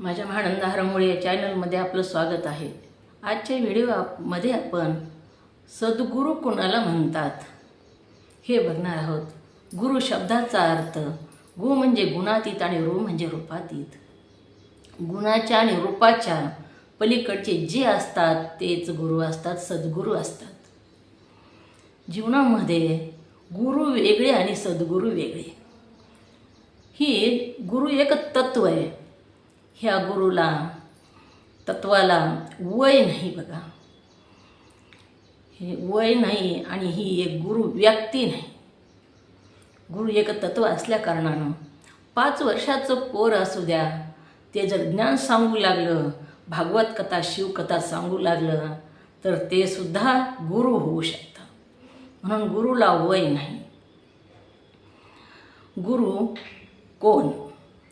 माझ्या महानंद महानंदाहरमुळे या चॅनलमध्ये आपलं स्वागत आहे. आजच्या व्हिडिओमध्ये आपण सद्गुरू कोणाला म्हणतात? हे बघणार आहोत. गुरु शब्दाचा अर्थ गु म्हणजे गुणातीत आणि रू म्हणजे रूपातीत. गुणाच्या आणि रूपाच्या पलीकडचे जे असतात तेच गुरु असतात सद्गुरू असतात. जीवनामध्ये गुरु वेगळे आणि सद्गुरू वेगळे. ही गुरु एक तत्व आहे. ह्या गुरुला तत्वाला वय नाही बघा. हे वय नाही आणि ही एक गुरु व्यक्ती नाही. गुरु एक तत्व असल्या कारणानं पाच वर्षाचं पोर असू द्या ते जर ज्ञान सांगू लागलं भागवत कथा शिवकथा सांगू लागलं तर ते सुद्धा गुरु होऊ शकतं. म्हणून गुरुला वय नाही. गुरु कोण?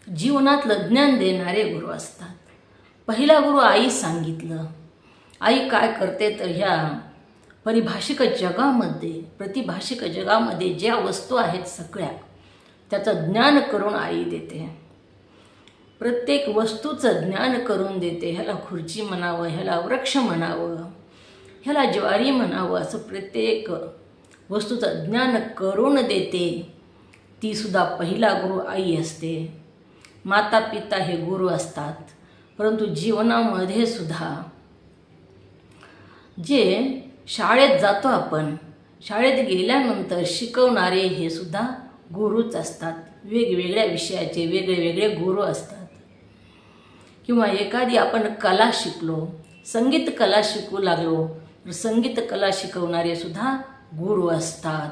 जीवनातलं ज्ञान देणारे गुरु असतात. पहिला गुरु आई सांगितलं आई काय करते तर ह्या परिभाषिक जगामध्ये प्रतिभाषिक जगामध्ये ज्या वस्तू आहेत सगळ्या त्याचं ज्ञान करून आई देते. प्रत्येक वस्तूचं ज्ञान करून देते. ह्याला खुर्ची म्हणावं ह्याला वृक्ष म्हणावं ह्याला ज्वारी म्हणावं असं प्रत्येक वस्तूचं ज्ञान करून देते. तीसुद्धा पहिला गुरु आई असते. माता पिता हे गुरु असतात परंतु जीवनामध्ये सुद्धा. जे शाळेत जातो आपण शाळेत गेल्यानंतर शिकवणारे हे सुद्धा गुरुच असतात. वेगवेगळ्या विषयाचे वेगळे वेगळे गुरु असतात. किंवा एखादी आपण कला शिकलो संगीत कला शिकू लागलो तर संगीत कला शिकवणारे सुद्धा गुरु असतात.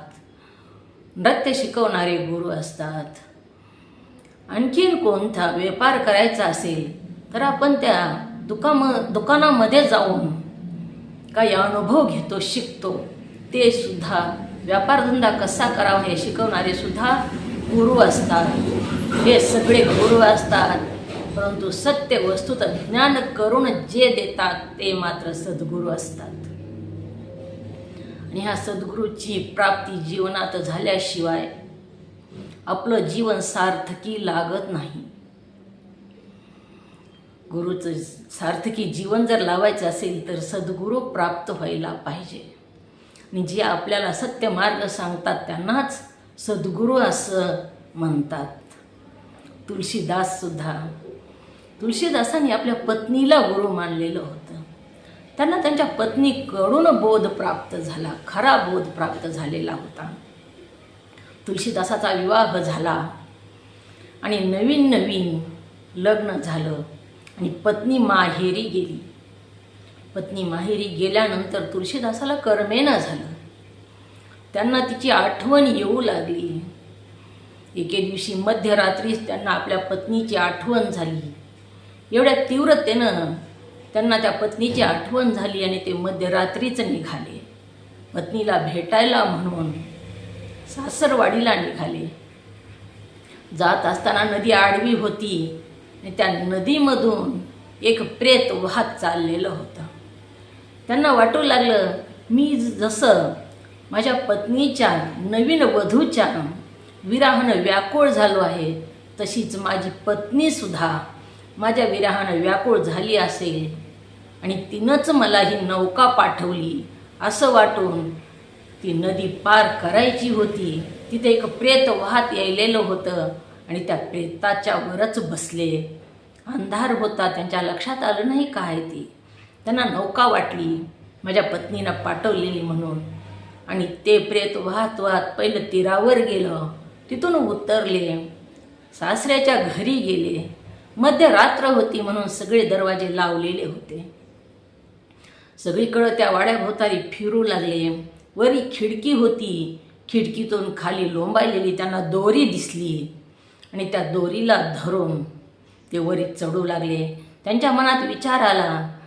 नृत्य शिकवणारे गुरु असतात. आणखीन कोणता व्यापार करायचा असेल तर आपण त्या दुकाम दुकानामध्ये जाऊन काही अनुभव घेतो शिकतो. ते सुद्धा व्यापारधंदा कसा करावा हे शिकवणारे सुद्धा गुरु असतात. हे सगळे गुरु असतात. परंतु सत्य वस्तुत ज्ञान करून जे देतात ते मात्र सद्गुरू असतात. आणि ह्या सद्गुरूची प्राप्ती जीवनात झाल्याशिवाय आपलं जीवन सार्थकी लागत नाही. गुरुचं सार्थकी जीवन जर लावायचं असेल तर सद्गुरू प्राप्त व्हायला पाहिजे. आणि जे आपल्याला सत्य मार्ग सांगतात त्यांनाच सद्गुरू असं म्हणतात. तुलसीदाससुद्धा तुलसीदासांनी आपल्या पत्नीला गुरु मानलेलं होतं. त्यांना त्यांच्या पत्नीकडून बोध प्राप्त झाला खरा बोध प्राप्त झालेला होता. तुळशीदासाचा विवाह झाला. आणि नवीन नवीन लग्न झालं. आणि पत्नी माहेरी गेली. पत्नी माहेरी गेल्यानंतर तुळशीदासाला कर्मेना झालं. त्यांना तिची आठवण येऊ लागली. एके दिवशी मध्यरात्रीच त्यांना आपल्या पत्नीची आठवण झाली. एवढ्या तीव्रतेनं त्यांना त्या पत्नीची आठवण झाली आणि ते मध्यरात्रीच निघाले. पत्नीला भेटायला म्हणून सासरवाडीला निघाले. जात असताना नदी आडवी होती आणि त्या नदीमधून एक प्रेत वाहत चाललेलं होतं. त्यांना वाटू लागलं मी जसं माझ्या पत्नीच्या नवीन वधूच्या विराहानं व्याकुळ झालो आहे तशीच माझी पत्नीसुद्धा माझ्या विराहानं व्याकुळ झाली असेल आणि तिनंच मला ही नौका पाठवली असं वाटून ती नदी पार करायची होती तिथे एक प्रेत वाहत यायलेलं होतं आणि त्या प्रेताच्या वरच बसले. अंधार होता त्यांच्या लक्षात आलं नाही काय ती. त्यांना नौका वाटली माझ्या पत्नीनं पाठवलेली म्हणून. आणि ते प्रेत वाहत वाहत पहिलं तीरावर गेलं तिथून उतरले. सासऱ्याच्या घरी गेले. मध्यरात्र होती म्हणून सगळे दरवाजे लावलेले होते. सगळीकडं त्या वाड्याभोवताली फिरू लागले. वरी खिडकी होती. खिडकीतून खाली लोंबायलेली त्यांना दोरी दिसली. आणि त्या दोरीला धरून ते वरी चढू लागले. त्यांच्या मनात विचार आला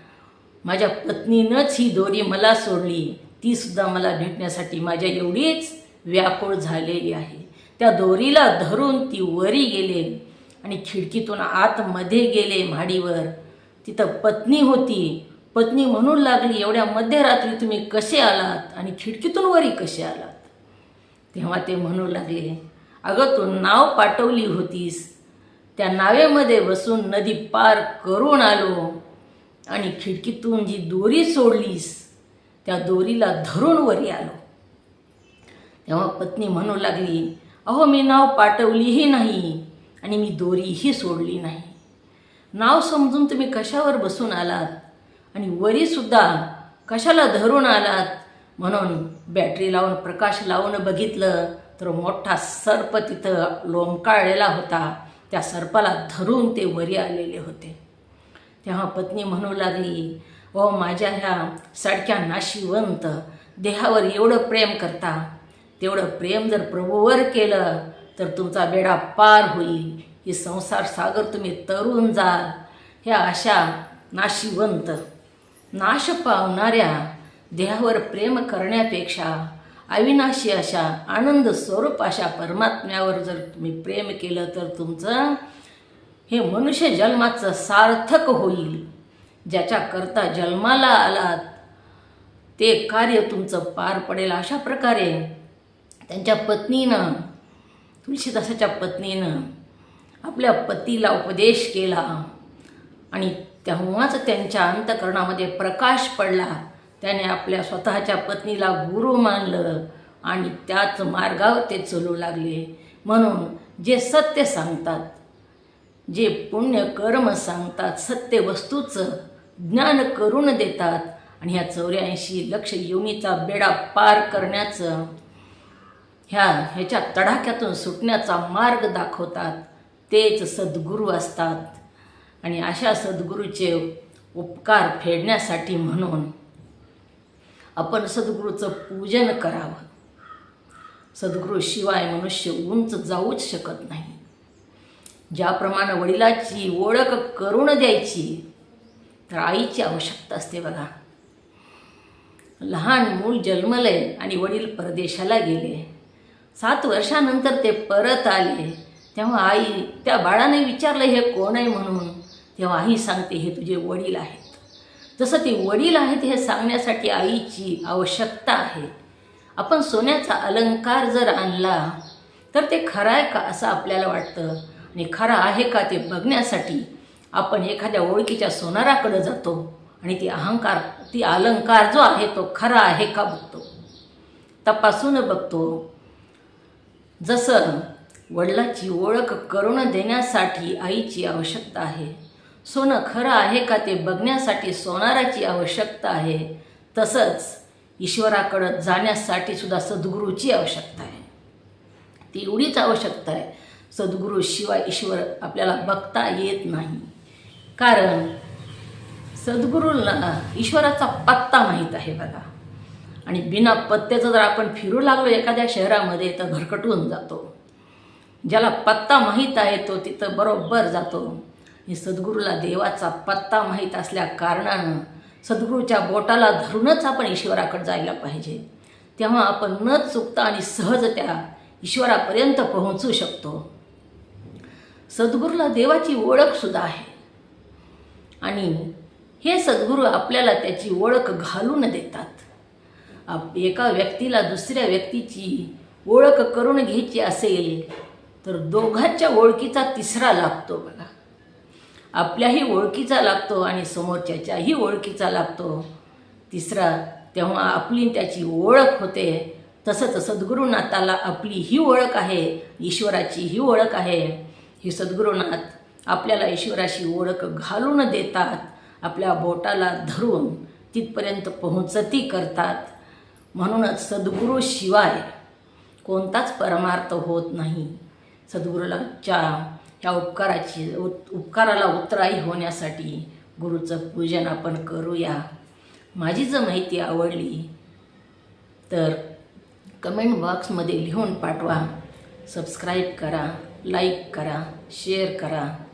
माझ्या पत्नीनंच ही दोरी मला सोडली. तीसुद्धा मला भेटण्यासाठी माझ्या एवढीच व्याकुळ झालेली आहे. त्या दोरीला धरून ती वरी गेले आणि खिडकीतून आतमध्ये गेले म्हाडीवर तिथं पत्नी होती. पत्नी म्हणून लागली एवढ्या मध्यरात्री तुम्ही कसे आलात? आणि खिडकीतून वरी कसे आलात? तेव्हा ते म्हणू लागले अगं तू नाव पाठवली होतीस. त्या नावेमध्ये बसून नदी पार करून आलो आणि खिडकीतून जी दोरी सोडलीस त्या दोरीला धरून वरी आलो. तेव्हा पत्नी म्हणू लागली अहो मी नाव पाठवलीही नाही आणि मी दोरीही सोडली नाही. नाव समजून तुम्ही कशावर बसून आलात? आणि वरीसुद्धा कशाला धरून आलात? म्हणून बॅटरी लावून प्रकाश लावून बघितलं तर मोठा सर्प तिथं लोंबकाळलेला होता. त्या सर्पाला धरून ते वरी आलेले होते. तेव्हा पत्नी म्हणू लागली ओ माझ्या ह्या सडक्या नाशिवंत देहावर एवढं प्रेम करता. तेवढं प्रेम जर प्रभूवर केलं तर तुमचा बेडा पार होईल. ही संसार सागर तुम्ही तरून जाल ह्या अशा नाशिवंत नाश पावणाऱ्या देहावर प्रेम करण्यापेक्षा अविनाशी अशा आनंद स्वरूप अशा परमात्म्यावर जर तुम्ही प्रेम केलं तर तुमचं हे मनुष्य जन्माचं सार्थक होईल. ज्याच्याकरता जन्माला आलात ते कार्य तुमचं पार पडेल अशा प्रकारे. त्यांच्या पत्नीनं तुळशीदासाच्या पत्नीनं आपल्या पतीला उपदेश केला. आणि तेव्हाच त्यांच्या अंतकरणामध्ये प्रकाश पडला. त्याने आपल्या स्वतःच्या पत्नीला गुरु मानलं आणि त्याच मार्गावर ते चलू लागले. म्हणून जे सत्य सांगतात जे पुण्य कर्म सांगतात सत्य वस्तूचं ज्ञान करून देतात आणि ह्या चौऱ्याऐंशी लक्ष योनीचा बेडा पार करण्याचं ह्या ह्याच्या तडाख्यातून सुटण्याचा मार्ग दाखवतात. तेच सद्गुरू असतात. आणि अशा सद्गुरूचे उपकार फेडण्यासाठी म्हणून आपण सद्गुरूचं पूजन करावं. सद्गुरूशिवाय मनुष्य उंच जाऊच शकत नाही. ज्याप्रमाणे वडिलाची ओळख करून द्यायची तर आईची आवश्यकता असते बघा. लहान मूल जन्मले आणि वडील परदेशाला गेले. सात वर्षानंतर ते परत आले. तेव्हा आई त्या बाळाने विचारलं हे कोण आहे? म्हणून. तेव्हा आई सांगते हे तुझे वडील आहेत. जसं ते वडील आहेत हे सांगण्यासाठी आईची आवश्यकता आहे. आपण सोन्याचा अलंकार जर आणला तर ते खरं आहे का असं आपल्याला वाटतं? आणि खरं आहे का ते बघण्यासाठी आपण एखाद्या ओळखीच्या सोनाराकडे जातो आणि ती अहंकार ती अलंकार जो आहे तो खरा आहे का बघतो? तपासून बघतो. जसं वडिलाची ओळख करून देण्यासाठी आईची आवश्यकता आहे सोनं खरं आहे का ते बघण्यासाठी सोनाराची आवश्यकता आहे? तसंच ईश्वराकडं जाण्यासाठी सुद्धा सद्गुरूची आवश्यकता आहे. ती एवढीच आवश्यकता आहे सद्गुरू शिवाय ईश्वर आपल्याला बघता येत नाही. कारण सद्गुरूला ईश्वराचा पत्ता माहीत आहे बघा. आणि बिना पत्त्याचं जर आपण फिरू लागलो एखाद्या शहरामध्ये तर भरकटून जातो. ज्याला पत्ता माहीत आहे तो तिथं बरोबर जातो. आणि सद्गुरूला देवाचा पत्ता माहीत असल्या कारणानं सद्गुरूच्या बोटाला धरूनच आपण ईश्वराकडे जायला पाहिजे. तेव्हा आपण न चुकता आणि सहज त्या ईश्वरापर्यंत पोहोचू शकतो. सद्गुरूला देवाची ओळखसुद्धा आहे. आणि हे सद्गुरू आपल्याला त्याची ओळख घालून देतात. आप एका व्यक्तीला दुसऱ्या व्यक्तीची ओळख करून घ्यायची असेल तर दोघांच्या ओळखीचा तिसरा लागतो बघा. आपल्याही ओळखीचा लागतो आणि समोरच्याच्याही ओळखीचा लागतो. तिसरा तेव्हा आपली त्याची ओळख होते. तसंच सद्गुरुनाथाला आपली ही ओळख आहे ईश्वराची ही ओळख आहे. ही सद्गुरुनाथ आपल्याला ईश्वराशी ओळख घालून देतात आपल्या बोटाला धरून तिथपर्यंत पोहोचती करतात. म्हणूनच सद्गुरूशिवाय कोणताच परमार्थ होत नाही. सद्गुरूलाच्या त्या उपकाराची उत उपकाराला उतराई होण्यासाठी गुरुचं पूजन आपण करूया. माझी जर माहिती आवडली तर कमेंट बॉक्समध्ये लिहून पाठवा. सबस्क्राईब करा लाईक करा शेअर करा.